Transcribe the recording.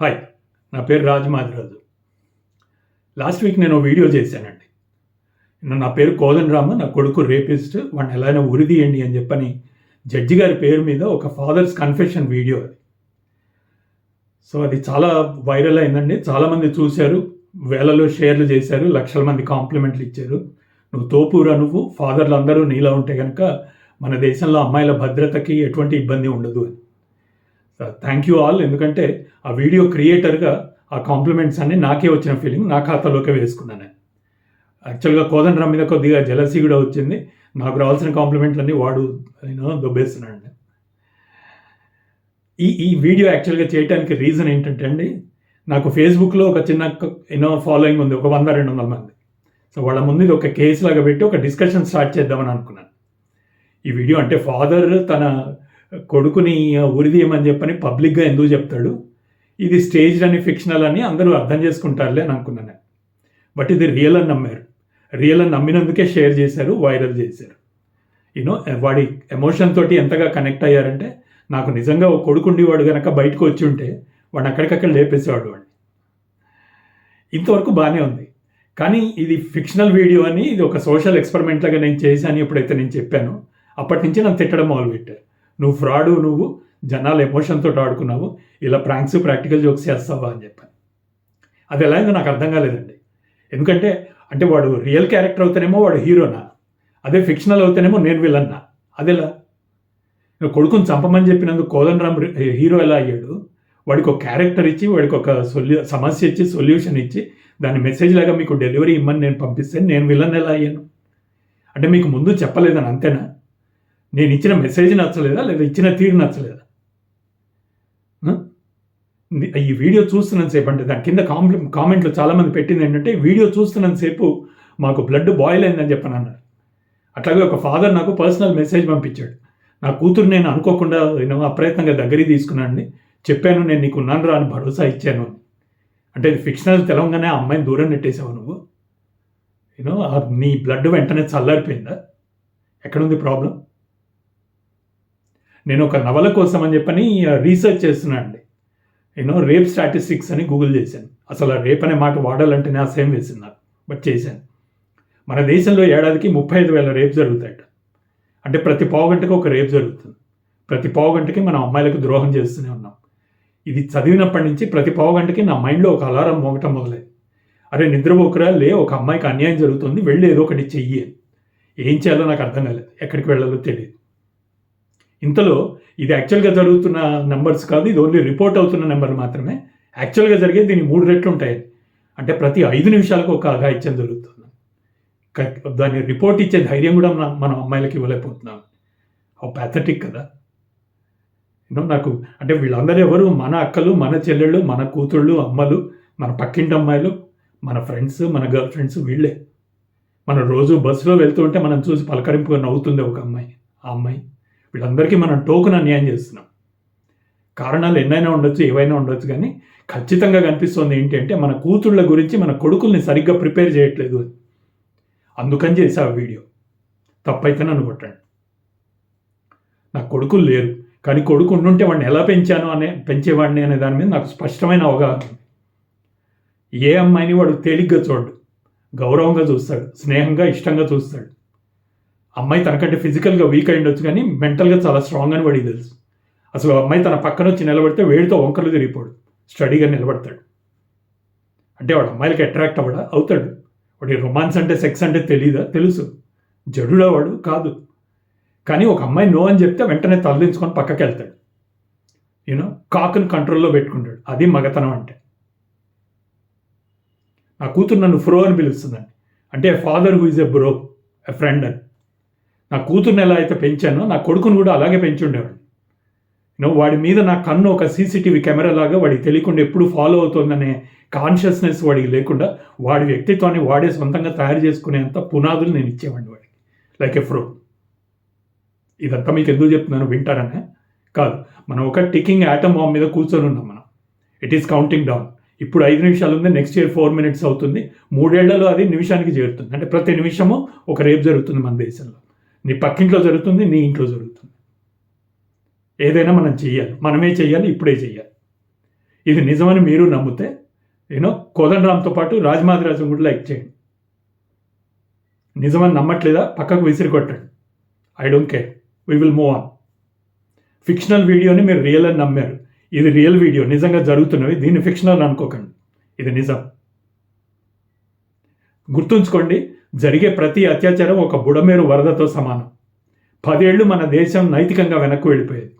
Hi నా పేరు రాజమాదిరాజు last week నేను ఓ వీడియో చేశానండి. నా- పేరు కోదన్ రామ నా కొడుకు రేపిస్ట్ వాడిని ఎలా అయినా ఉరిదీయండి అని చెప్పని జడ్జి గారి పేరు మీద ఒక ఫాదర్స్ కన్ఫెషన్ వీడియో అది. సో అది చాలా వైరల్ అయిందండి. చాలామంది చూశారు వేలలో షేర్లు చేశారు లక్షల మంది కాంప్లిమెంట్లు ఇచ్చారు. నువ్వు తోపురా నువ్వు ఫాదర్లు అందరూ నీలా ఉంటే కనుక మన దేశంలో అమ్మాయిల భద్రతకి ఎటువంటి ఇబ్బంది ఉండదు అని. థ్యాంక్ యూ ఆల్ ఎందుకంటే ఆ వీడియో క్రియేటర్గా ఆ కాంప్లిమెంట్స్ అన్ని నాకే వచ్చిన ఫీలింగ్ నా ఖాతాలోకే వేసుకున్నాను. యాక్చువల్గా కోదండరామ్ మీద కొద్దిగా జలసీ కూడా వచ్చింది. నాకు రావాల్సిన కాంప్లిమెంట్లన్నీ వాడు నేను దొబ్బేస్తున్నాను ఈ ఈ వీడియో యాక్చువల్గా చేయడానికి రీజన్ ఏంటంటే అండి నాకు ఫేస్బుక్లో ఒక చిన్న ఎన్నో ఫాలోయింగ్ ఉంది. ఒక వంద రెండు వందల మంది. సో వాళ్ళ ముందు ఇది ఒక కేసు లాగా పెట్టి ఒక డిస్కషన్ స్టార్ట్ చేద్దామని అనుకున్నాను. ఈ వీడియో అంటే ఫాదర్ తన కొడుకుని ఉరిదీయమని చెప్పని పబ్లిక్గా ఎందుకు చెప్తాడు? ఇది స్టేజ్ అని ఫిక్షనల్ అని అందరూ అర్థం చేసుకుంటారులే అని అనుకున్నాను బట్ ఇది రియల్ అని నమ్మారు. రియల్ అని నమ్మినందుకే షేర్ చేశారు వైరల్ చేశారు. యూనో వాడి ఎమోషన్ తోటి ఎంతగా కనెక్ట్ అయ్యారంటే నాకు నిజంగా ఒక కొడుకుండి వాడు కనుక బయటకు వచ్చి ఉంటే వాడు అక్కడికక్కడ లేపేసేవాడు వాడిని. ఇంతవరకు బాగానే ఉంది. కానీ ఇది ఫిక్షనల్ వీడియో అని ఇది ఒక సోషల్ ఎక్స్పెరిమెంట్ లాగా నేను చేశాను ఎప్పుడైతే నేను చెప్పాను. అప్పటి నుంచి నన్ను తిట్టడం మొదలుపెట్టారు. నువ్వు ఫ్రాడు నువ్వు జనాలు ఎమోషన్తో ఆడుకున్నావు ఇలా ప్రాంక్స్ ప్రాక్టికల్ జోక్స్ చేస్తావా అని చెప్పాను. అది ఎలా అయిందో నాకు అర్థం కాలేదండి. ఎందుకంటే అంటే వాడు రియల్ క్యారెక్టర్ అవుతానేమో వాడు హీరోనా అదే ఫిక్షనల్ అవుతానేమో నేను విలన్నా. అదెలా? నువ్వు కొడుకుని చంపమని చెప్పినందుకు కోదండరామ్ హీరో ఎలా అయ్యాడు? వాడికి ఒక క్యారెక్టర్ ఇచ్చి వాడికి ఒక సొల్యూ సమస్య ఇచ్చి సొల్యూషన్ ఇచ్చి దాని మెసేజ్ లాగా మీకు డెలివరీ ఇమ్మని నేను పంపిస్తే నేను విలన్ ఎలా అయ్యాను? అంటే మీకు ముందు చెప్పలేదని అంతేనా? నేను ఇచ్చిన మెసేజ్ నచ్చలేదా? లేదా ఇచ్చిన తీరు నచ్చలేదా? ఈ వీడియో చూస్తున్నంతసేపు అంటే దాని కింద కాంప్లి కామెంట్లు చాలామంది పెట్టింది ఏంటంటే వీడియో చూస్తున్నంతసేపు మాకు బ్లడ్ బాయిల్ అయిందని చెప్పని అన్నారు. అట్లాగే ఒక ఫాదర్ నాకు పర్సనల్ మెసేజ్ పంపించాడు. నా కూతురు నేను అనుకోకుండా నేను అప్రయత్నంగా దగ్గరికి తీసుకున్నానండి. చెప్పాను నేను నీకు ఉన్నాను రా అని భరోసా ఇచ్చాను అంటే ఇది ఫిక్షనల్ తెలంగాణ ఆ అమ్మాయిని దూరం నెట్టేసావు నువ్వు. యూనో నీ బ్లడ్ వెంటనే చల్లారిపోయిందా? ఎక్కడుంది ప్రాబ్లం నేను ఒక నవల కోసం అని చెప్పని రీసెర్చ్ చేస్తున్నాను అండి నేను రేప్ స్టాటిస్టిక్స్ అని గూగుల్ చేశాను. అసలు ఆ రేప్ అనే మాట వాడాలంటే నా వేసింది నాకు బట్ చేశాను. మన దేశంలో ఏడాదికి ముప్పై ఐదు వేల రేప్ జరుగుతాయట. అంటే ప్రతి పావుగంటకి ఒక రేప్ జరుగుతుంది. ప్రతి పావు గంటకి మనం అమ్మాయిలకు ద్రోహం చేస్తూనే ఉన్నాం. ఇది చదివినప్పటి నుంచి ప్రతి పావు గంటకి నా మైండ్లో ఒక అలారం మోగటం మొదలైంది. అరే నిద్రపోకరా లే ఒక అమ్మాయికి అన్యాయం జరుగుతుంది వెళ్ళి ఏదో ఒకటి చెయ్యి ఏం చేయాలో నాకు అర్థం కాలేదు. ఎక్కడికి వెళ్ళాలో తెలియదు. ఇంతలో ఇది యాక్చువల్గా జరుగుతున్న నెంబర్స్ కాదు ఇది ఓన్లీ రిపోర్ట్ అవుతున్న నెంబర్ మాత్రమే. యాక్చువల్గా జరిగే దీని మూడు రెట్లు ఉంటాయి. అంటే ప్రతి ఐదు నిమిషాలకు ఒక అఘాయిత్యం జరుగుతుంది. దాన్ని రిపోర్ట్ ఇచ్చే ధైర్యం కూడా మన- మనం అమ్మాయిలకి ఇవ్వలేకపోతున్నాం. ఓ ప్యాథటిక్ కదా. యూనో నాకు అంటే వీళ్ళందరూ ఎవరు? మన అక్కలు మన చెల్లెళ్ళు మన కూతుళ్ళు అమ్మలు మన పక్కింటి అమ్మాయిలు మన ఫ్రెండ్స్ మన గర్ల్ ఫ్రెండ్స్ వీళ్ళే. మనం రోజు బస్సులో వెళ్తూ ఉంటే మనం చూసి పలకరింపుగా నవ్వుతుంది ఒక అమ్మాయి. ఆ అమ్మాయి. వీళ్ళందరికీ మనం టోకున్ అన్యాయం చేస్తున్నాం. కారణాలు ఎన్నైనా ఉండొచ్చు ఏవైనా ఉండొచ్చు కానీ ఖచ్చితంగా కనిపిస్తుంది ఏంటి అంటే మన కూతుళ్ళ గురించి మన కొడుకుల్ని సరిగ్గా ప్రిపేర్ చేయట్లేదు అందుకని చేసా ఆ వీడియో. తప్పైతే నన్ను కొట్టండి. నాకు కొడుకులు లేరు. కానీ కొడుకు ఉండుంటే వాడిని ఎలా పెంచాను అనే పెంచేవాడిని అనే దాని మీద నాకు స్పష్టమైన అవగాహన ఏ అమ్మాయిని వాడు తేలిగ్గా చూడు గౌరవంగా చూస్తాడు. స్నేహంగా ఇష్టంగా చూస్తాడు. అమ్మాయి తనకంటే ఫిజికల్గా వీక్ అయి ఉండొచ్చు కానీ మెంటల్గా చాలా స్ట్రాంగ్ అని వాడికి తెలుసు. అసలు అమ్మాయి తన పక్కన వచ్చి నిలబడితే వేడితో వంకలు తిరిగిపోడు. స్టడీగా నిలబడతాడు. అంటే వాడు అమ్మాయిలకి అట్రాక్ట్ అవ్వడా? అవుతాడు. వాడి రొమాన్స్ అంటే సెక్స్ అంటే తెలీదా? తెలుసు. జడుడా వాడు? కాదు. కానీ ఒక అమ్మాయి నో అని చెప్తే వెంటనే తలదించుకొని పక్కకి వెళ్తాడు. యూనో కాకుని కంట్రోల్లో పెట్టుకుంటాడు. అది మగతనం అంటే. నా కూతురు నన్ను ఫ్రో అని పిలుస్తుందండి. అంటే father who is a bro a friend అని. నా కూతుర్ని ఎలా అయితే పెంచానో నా కొడుకుని కూడా అలాగే పెంచుండేవాడు. నువ్వు వాడి మీద నా కన్ను ఒక సీసీటీవీ కెమెరా లాగా వాడికి తెలియకుండా ఎప్పుడు ఫాలో అవుతుందనే కాన్షియస్నెస్ వాడికి లేకుండా వాడి వ్యక్తిత్వాన్ని వాడే సొంతంగా తయారు చేసుకునేంత పునాదులు నేను ఇచ్చేవాడిని వాడికి. లైక్ ఎ ఫ్రో ఇదంతా మీకు ఎందుకు చెప్తున్నాను వింటారనే? కాదు మనం ఒక టికింగ్ యాటమ్ బాంబ్ మీద కూర్చొని ఉన్నాం మనం. ఇట్ ఈస్ కౌంటింగ్ డౌన్ ఇప్పుడు ఐదు నిమిషాలు ఉంది నెక్స్ట్ ఇయర్ ఫోర్ మినిట్స్ అవుతుంది. మూడేళ్ళలో అది నిమిషానికి చేరుతుంది. అంటే ప్రతి నిమిషము ఒక రేపు జరుగుతుంది మన దేశంలో. నీ పక్కింట్లో జరుగుతుంది నీ ఇంట్లో జరుగుతుంది. ఏదైనా మనం చెయ్యాలి. మనమే చెయ్యాలి ఇప్పుడే చెయ్యాలి. ఇది నిజమని మీరు నమ్మితే యూనో కోదండరామ్తో పాటు రాజమాదిరాజు కూడా లైక్ చేయండి. నిజమని నమ్మట్లేదా? పక్కకు విసిరి కొట్టండి. I don't care we will move on fictional వీడియోని మీరు రియల్ అని నమ్మారు. ఇది రియల్ వీడియో నిజంగా జరుగుతున్నవి. దీన్ని ఫిక్షనల్ అనుకోకండి. ఇది నిజం. గుర్తుంచుకోండి జరిగే ప్రతి అత్యాచారం ఒక బుడమేరు వరదతో సమానం. పదేళ్ళు మన దేశం నైతికంగా వెనక్కు వెళ్ళిపోయేది.